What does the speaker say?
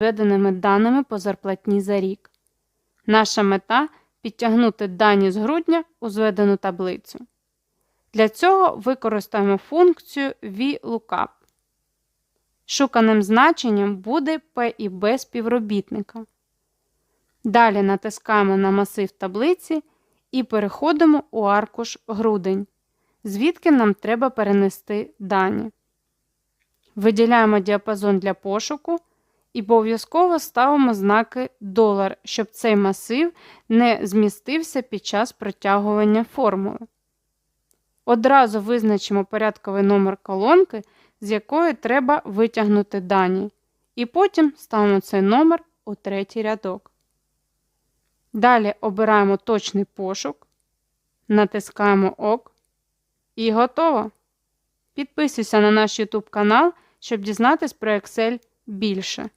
введеними даними по зарплатні за рік. Наша мета підтягнути дані з грудня у зведену таблицю. Для цього використаємо функцію VLOOKUP. Шуканим значенням буде P і B співробітника. Далі натискаємо на масив таблиці і переходимо у аркуш грудень, звідки нам треба перенести дані. Виділяємо діапазон для пошуку і обов'язково ставимо знаки долар, щоб цей масив не змістився під час протягування формули. Одразу визначимо порядковий номер колонки, з якої треба витягнути дані, і потім ставимо цей номер у третій рядок. Далі обираємо точний пошук, натискаємо ОК і готово. Підписуйся на наш YouTube канал, щоб дізнатись про Excel більше.